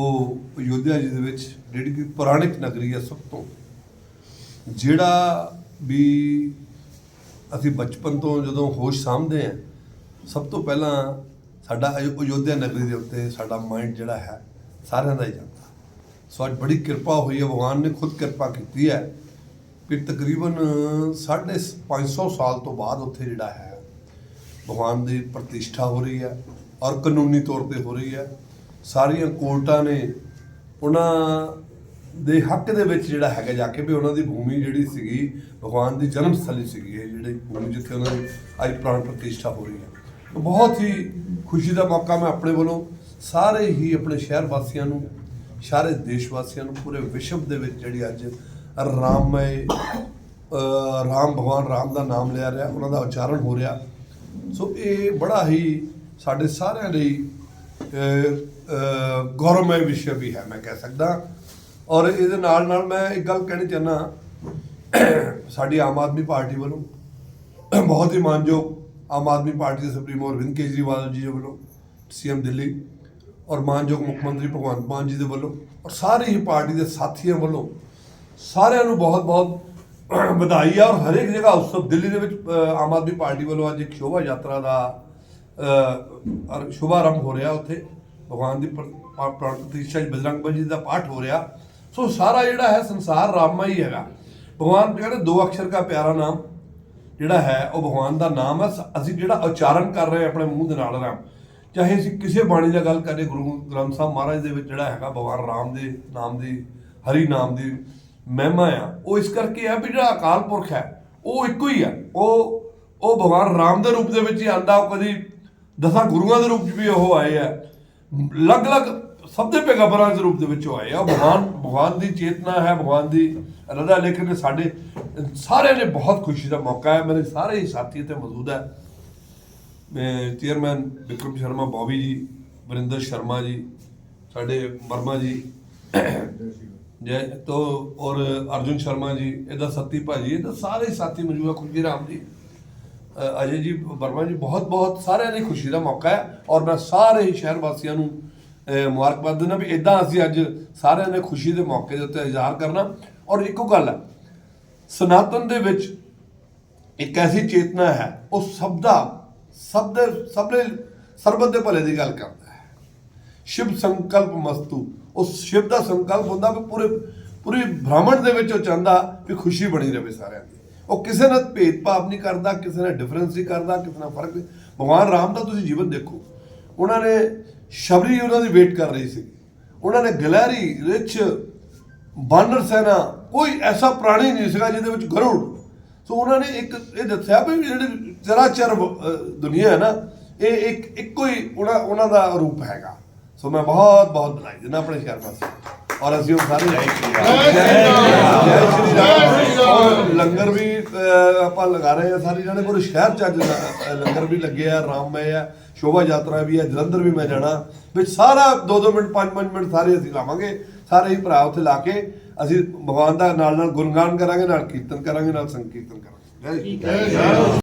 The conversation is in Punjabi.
ਉਹ ਅਯੋਧਿਆ ਜੀ ਦੇ ਵਿੱਚ, ਜਿਹੜੀ ਕਿ ਪੁਰਾਣਿਕ ਨਗਰੀ ਹੈ ਸਭ ਤੋਂ, ਜਿਹੜਾ ਵੀ ਅਸੀਂ ਬਚਪਨ ਤੋਂ ਜਦੋਂ ਹੋਸ਼ ਸਾਂਭਦੇ ਆ ਸਭ ਤੋਂ ਪਹਿਲਾਂ ਸਾਡਾ ਅਯੋ- ਅਯੋਧਿਆ ਨਗਰੀ ਦੇ ਉੱਤੇ ਸਾਡਾ ਮਾਈਂਡ ਜਿਹੜਾ ਹੈ, ਸਾਰਿਆਂ ਦਾ ਹੀ ਜਾਂਦਾ। ਸੋ ਅੱਜ ਬੜੀ ਕਿਰਪਾ ਹੋਈ ਹੈ, ਭਗਵਾਨ ਨੇ ਖੁਦ ਕਿਰਪਾ ਕੀਤੀ ਹੈ ਕਿ ਤਕਰੀਬਨ 550 ਸਾਲ ਤੋਂ ਬਾਅਦ ਉੱਥੇ ਜਿਹੜਾ ਹੈ, ਭਗਵਾਨ ਦੀ ਪ੍ਰਤਿਸ਼ਠਾ ਹੋ ਰਹੀ ਹੈ ਔਰ ਕਾਨੂੰਨੀ ਤੌਰ ਤੇ ਹੋ ਰਹੀ ਹੈ। ਸਾਰੀਆਂ ਕੋਰਟਾਂ ਨੇ ਉਹਨਾਂ ਦੇ ਹੱਕ ਦੇ ਵਿੱਚ ਜਿਹੜਾ ਹੈਗਾ ਜਾ ਕੇ ਵੀ ਉਹਨਾਂ ਦੀ ਭੂਮੀ ਜਿਹੜੀ ਸੀਗੀ, ਭਗਵਾਨ ਦੀ ਜਨਮ ਸਥਲੀ ਸੀਗੀ, ਇਹ ਜਿਹੜੀ ਭੂਮੀ ਜਿੱਥੇ ਉਹਨਾਂ ਦੀ ਅੱਜ ਪ੍ਰਾਣ ਪ੍ਰਤਿਸ਼ਠਾ ਹੋ ਰਹੀ ਹੈ। ਬਹੁਤ ਹੀ ਖੁਸ਼ੀ ਦਾ ਮੌਕਾ ਮੈਂ ਆਪਣੇ ਵੱਲੋਂ ਸਾਰੇ ਹੀ ਆਪਣੇ ਸ਼ਹਿਰ ਵਾਸੀਆਂ ਨੂੰ, ਸਾਰੇ ਦੇਸ਼ ਵਾਸੀਆਂ ਨੂੰ, ਪੂਰੇ ਵਿਸ਼ਵ ਦੇ ਵਿੱਚ ਜਿਹੜੀ ਅੱਜ ਰਾਮਮय ਅਹ, ਰਾਮ ਭਗਵਾਨ ਰਾਮ ਦਾ ਨਾਮ ਲਿਆ ਰਿਹਾ, ਉਹਨਾਂ ਦਾ ਉਚਾਰਨ ਹੋ ਰਿਹਾ। ਸੋ ਇਹ ਬੜਾ ਹੀ ਸਾਡੇ ਸਾਰਿਆਂ ਲਈ ਅਹ, ਅਹ, ਵਿਸ਼ੇ ਵੀ ਹੈ ਮੈਂ ਕਹਿ ਸਕਦਾ। ਔਰ ਇਹਦੇ ਨਾਲ ਨਾਲ ਮੈਂ ਇੱਕ ਗੱਲ ਕਹਿਣੀ ਚਾਹੁੰਦਾ ਸਾਡੀ ਆਮ ਆਦਮੀ ਪਾਰਟੀ ਵੱਲੋਂ ਬਹੁਤ ਹੀ ਮਾਨਯੋਗ ਆਮ ਆਦਮੀ ਪਾਰਟੀ ਦੇ ਸੁਪਰੀਮੋ ਅਰਵਿੰਦ ਕੇਜਰੀਵਾਲ ਜੀ ਦੇ ਵੱਲੋਂ ਸੀਐਮ ਦਿੱਲੀ ਔਰ ਮਾਨਯੋਗ ਮੁੱਖ ਮੰਤਰੀ ਭਗਵੰਤ ਮਾਨ ਜੀ ਦੇ ਵੱਲੋਂ ਔਰ ਸਾਰੇ ਹੀ ਪਾਰਟੀ ਦੇ ਸਾਥੀਆਂ ਵੱਲੋਂ ਸਾਰਿਆਂ ਨੂੰ ਬਹੁਤ ਬਹੁਤ ਵਧਾਈ ਹੈ ਔਰ ਹਰੇਕ ਜਗ੍ਹਾ ਉਤਸਵ ਦਿੱਲੀ ਦੇ ਵਿੱਚ ਆਮ ਆਦਮੀ ਪਾਰਟੀ ਵੱਲੋਂ ਅੱਜ ਇੱਕ ਸ਼ੋਭਾ ਯਾਤਰਾ ਦਾ ਸ਼ੁਭਾਰੰਭ ਹੋ ਰਿਹਾ ਉੱਥੇ। ਭਗਵਾਨ ਦੀ ਪ੍ਰ- ਪ੍ਰਾਣ ਪ੍ਰਤਿਸ਼ਠਾ ਬਜਰੰਗ ਬਲੀ ਦਾ ਪਾਠ ਹੋ ਰਿਹਾ। ਸੋ ਸਾਰਾ ਜਿਹੜਾ ਹੈ ਸੰਸਾਰ ਰਾਮਮय ਹੀ ਹੈਗਾ। ਭਗਵਾਨ ਕਹਿੰਦੇ ਦੋ ਅਕਸ਼ਰ ਦਾ ਪਿਆਰਾ ਨਾਮ ਜਿਹੜਾ ਹੈ, ਉਹ ਭਗਵਾਨ ਦਾ ਨਾਮ ਹੈ। ਅਸੀਂ ਜਿਹੜਾ ਉਚਾਰਨ ਕਰ ਰਹੇ ਹਾਂ ਆਪਣੇ ਮੂੰਹ ਦੇ ਨਾਲ ਰਾਮ। ਚਾਹੇ ਅਸੀਂ ਕਿਸੇ ਬਾਣੀ ਦਾ ਗੱਲ ਕਰੀਏ, ਗੁਰੂ ਗ੍ਰੰਥ ਸਾਹਿਬ ਮਹਾਰਾਜ ਦੇ ਵਿੱਚ ਜਿਹੜਾ ਹੈਗਾ ਭਗਵਾਨ ਰਾਮ ਦੇ ਨਾਮ ਦੀ, ਹਰੀ ਨਾਮ ਦੀ ਮਹਿਮਾ ਆ। ਉਹ ਇਸ ਕਰਕੇ ਆ ਵੀ ਜਿਹੜਾ ਅਕਾਲ ਪੁਰਖ ਹੈ, ਉਹ ਇੱਕੋ ਹੀ ਆ। ਉਹ ਉਹ ਭਗਵਾਨ ਰਾਮ ਦੇ ਰੂਪ ਦੇ ਵਿੱਚ ਹੀ ਆਂਦਾ ਉਹ ਕਦੀ ਦਸਾਂ ਗੁਰੂਆਂ ਦੇ ਰੂਪ 'ਚ ਵੀ ਉਹ ਆਏ ਆ। ਅਲੱਗ-ਅਲੱਗ ਸਭ ਦੇ ਪੈਗੰਬਰਾਂ ਦੇ ਰੂਪ ਦੇ ਵਿੱਚ ਉਹ ਆਏ ਆ। ਭਗਵਾਨ ਭਗਵਾਨ ਦੀ ਚੇਤਨਾ ਹੈ, ਭਗਵਾਨ ਦੀ ਰਦਾ ਲੇਕਿਨ ਸਾਡੇ ਸਾਰਿਆਂ ਨੇ ਬਹੁਤ ਖੁਸ਼ੀ ਦਾ ਮੌਕਾ ਹੈ। ਮੇਰੇ ਸਾਰੇ ਹੀ ਸਾਥੀ ਇੱਥੇ ਮੌਜੂਦ ਹੈ। ਮੈਂ ਚੇਅਰਮੈਨ ਵਿਕਰਮ ਸ਼ਰਮਾ, ਬੌਬੀ ਜੀ, ਵਰਿੰਦਰ ਸ਼ਰਮਾ ਜੀ, ਸਾਡੇ ਵਰਮਾ ਜੀ, ਜੈ ਤੋ ਔਰ ਅਰਜੁਨ ਸ਼ਰਮਾ ਜੀ, ਇਹਦਾ ਸੱਤੀ ਭਾਜੀ, ਇਹਦਾ ਸਾਰੇ ਹੀ ਸਾਥੀ ਮੌਜੂਦ ਹੈ ਖੁਸ਼ੀ ਰਾਮ ਜੀ। ਅਜੇ ਜੀ ਵਰਮਾ ਜੀ, ਬਹੁਤ ਬਹੁਤ ਸਾਰਿਆਂ ਲਈ ਖੁਸ਼ੀ ਦਾ ਮੌਕਾ ਹੈ ਔਰ ਮੈਂ ਸਾਰੇ ਹੀ ਸ਼ਹਿਰ ਵਾਸੀਆਂ ਨੂੰ ਮੁਬਾਰਕਬਾਦ ਦਿੰਦਾ ਵੀ ਇਦਾਂ ਅਸੀਂ ਅੱਜ ਸਾਰਿਆਂ ਨੇ ਖੁਸ਼ੀ ਦੇ ਮੌਕੇ ਦੇ ਉੱਤੇ ਇਜ਼ਹਾਰ ਕਰਨਾ। ਔਰ ਇੱਕੋ ਗੱਲ ਹੈ, ਸਨਾਤਨ ਦੇ ਵਿੱਚ ਇੱਕ ਐਸੀ ਚੇਤਨਾ ਹੈ, ਉਹ ਸਭ ਦਾ, ਸਭ ਦੇ ਸਭ ਦੇ ਸਰਬਤ ਦੇ ਭਲੇ ਦੀ ਗੱਲ ਕਰਦਾ ਹੈ। ਸ਼ਿਵ ਸੰਕਲਪ ਮਸਤੂ ਉਸ ਸ਼ਿਵ ਦਾ ਸੰਕਲਪ ਹੁੰਦਾ ਵੀ ਪੂਰੇ, ਪੂਰੀ ਬ੍ਰਾਹਮਣ ਦੇ ਵਿੱਚ ਉਹ ਚਾਹੁੰਦਾ ਵੀ ਖੁਸ਼ੀ ਬਣੀ ਰਹੇ ਸਾਰਿਆਂ ਦੀ। ਉਹ ਕਿਸੇ ਨਾਲ ਭੇਦਭਾਵ ਨਹੀਂ ਕਰਦਾ, ਕਿਸੇ ਨਾਲ ਡਿਫਰੈਂਸ ਨਹੀਂ ਕਰਦਾ, ਕਿਸੇ ਨਾਲ ਫ਼ਰਕ ਨਹੀਂ। ਭਗਵਾਨ ਰਾਮ ਦਾ ਤੁਸੀਂ ਜੀਵਨ ਦੇਖੋ। ਉਹਨਾਂ ਨੇ ਸ਼ਬਰੀ ਉਹਨਾਂ ਦੀ ਵੇਟ ਕਰ ਰਹੀ ਸੀ ਉਹਨਾਂ ਨੇ ਗਲੈਰੀ ਰਿਚ ਬਾਨਰ ਸੈਨਾ, ਕੋਈ ਐਸਾ ਪ੍ਰਾਣੀ ਨਹੀਂ ਸੀਗਾ ਜਿਹਦੇ ਵਿੱਚ ਗਰੁੜ। ਸੋ ਉਹਨਾਂ ਨੇ ਇੱਕ ਇਹ ਦੱਸਿਆ ਵੀ ਜਿਹੜੀ ਚਰਾਚਰ ਦੁਨੀਆ ਹੈ ਨਾ, ਇਹ ਇੱਕ, ਇੱਕੋ ਹੀ ਉਹਨਾਂ ਉਹਨਾਂ ਦਾ ਰੂਪ ਹੈਗਾ। ਸੋ ਮੈਂ ਬਹੁਤ ਬਹੁਤ ਬਧਾਈ ਦਿੰਦਾ ਆਪਣੇ ਸ਼ਹਿਰ ਵਾਸੀ। ਔਰ ਅਸੀਂ ਉਹ ਸਾਰੇ ਜੈ ਸ਼੍ਰੀ ਰਾਮ। ਜੈ ਸ਼੍ਰੀ ਰਾਮ। ਲੰਗਰ ਵੀ ਆਪਾਂ ਲਗਾ ਰਹੇ ਆ ਸਾਰੇ ਜਣੇ ਪੂਰੇ ਸ਼ਹਿਰ ਚ ਅੱਜ ਲੰਗਰ ਵੀ ਲੱਗੇ ਆ ਰਾਮਮय ਆ ਸ਼ੋਭਾ ਯਾਤਰਾ ਵੀ ਆ ਜਲੰਧਰ ਵੀ ਮੈਂ ਜਾਣਾ। ਵਿੱਚ ਸਾਰਾ 2-2 ਮਿੰਟ 5-5 ਮਿੰਟ ਸਾਰੇ ਅਸੀਂ ਲਾਵਾਂਗੇ। ਸਾਰੇ ਹੀ ਭਰਾ ਉੱਥੇ ਲਾ ਕੇ ਅਸੀਂ ਭਗਵਾਨ ਦਾ ਨਾਲ ਨਾਲ ਗੁਣਗਾਨ ਕਰਾਂਗੇ ਨਾਲ ਕੀਰਤਨ ਕਰਾਂਗੇ ਨਾਲ ਸੰਕੀਰਤਨ ਕਰਾਂਗੇ। ਜੈ ਸ਼੍ਰੀ ਰਾਮ।